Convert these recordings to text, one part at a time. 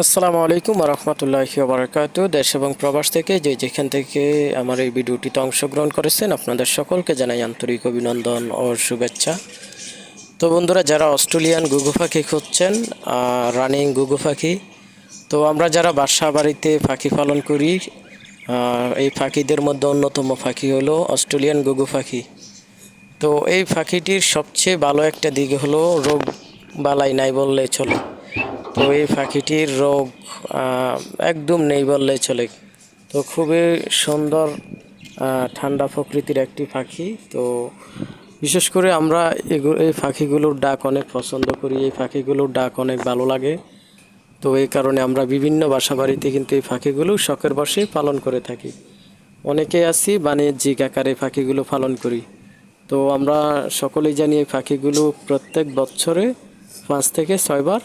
আসসালামু আলাইকুম রহমতুল্লাহি বারকাত দেশ এবং প্রবাস থেকে যে যেখান থেকে আমার এই ভিডিওটিতে অংশগ্রহণ করেছেন, আপনাদের সকলকে জানাই আন্তরিক অভিনন্দন ও শুভেচ্ছা। তো বন্ধুরা, যারা অস্ট্রেলিয়ান গুগু পাখি খুঁজছেন রানিং গুগু পাখি তো আমরা যারা বাসা বাড়িতে পাখি পালন করি এই পাখিদের মধ্যে অন্যতম পাখি হলো অস্ট্রেলিয়ান গুগু পাখি তো এই পাখিটির সবচেয়ে ভালো একটা দিক হলো রোগ বালাই নাই বললে চলে। তো এই পাখিটির রোগ একদম নেই বললে চলে। তো খুবই সুন্দর ঠান্ডা প্রকৃতির একটি পাখি। তো বিশেষ করে আমরা এই পাখিগুলোর ডাক অনেক পছন্দ করি। এই পাখিগুলোর ডাক অনেক ভালো লাগে। তো এই কারণে আমরা বিভিন্ন বাসা বাড়িতে কিন্তু এই পাখিগুলো শখের বসে পালন করে থাকি। অনেকে আছি বাণিজ্যিক আকারে পাখিগুলো পালন করি। তো আমরা সকলেই জানি এই পাখিগুলো প্রত্যেক বছরে পাঁচ থেকে ছয়বার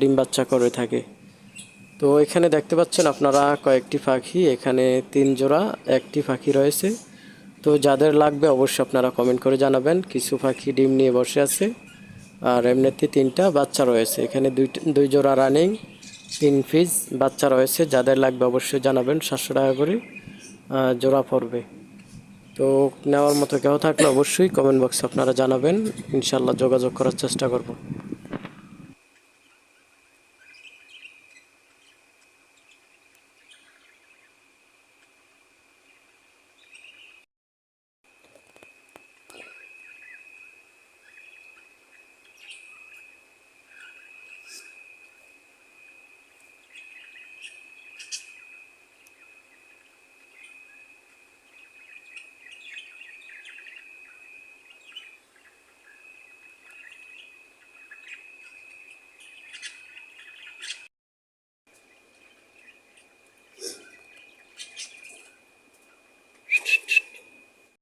ডিম বাচ্চা করে থাকে। তো এখানে দেখতে পাচ্ছেন আপনারা কয়েকটি পাখি, এখানে তিন জোড়া, একটি পাখি রয়েছে। তো যাদের লাগবে অবশ্যই আপনারা কমেন্ট করে জানাবেন, কিছু পাখি ডিম নিয়ে বসে আছে, আর এমনিতে তিনটা বাচ্চা রয়েছে। এখানে দুই দুই জোড়া রানিং তিন পিস বাচ্চা রয়েছে। যাদের লাগবে অবশ্যই জানাবেন, সাতশো টাকা করে জোড়া পড়বে। তো নেওয়ার মতো কেউ থাকলে অবশ্যই কমেন্ট বক্সে আপনারা জানাবেন। ইনশাল্লাহ যোগাযোগ করার চেষ্টা করব।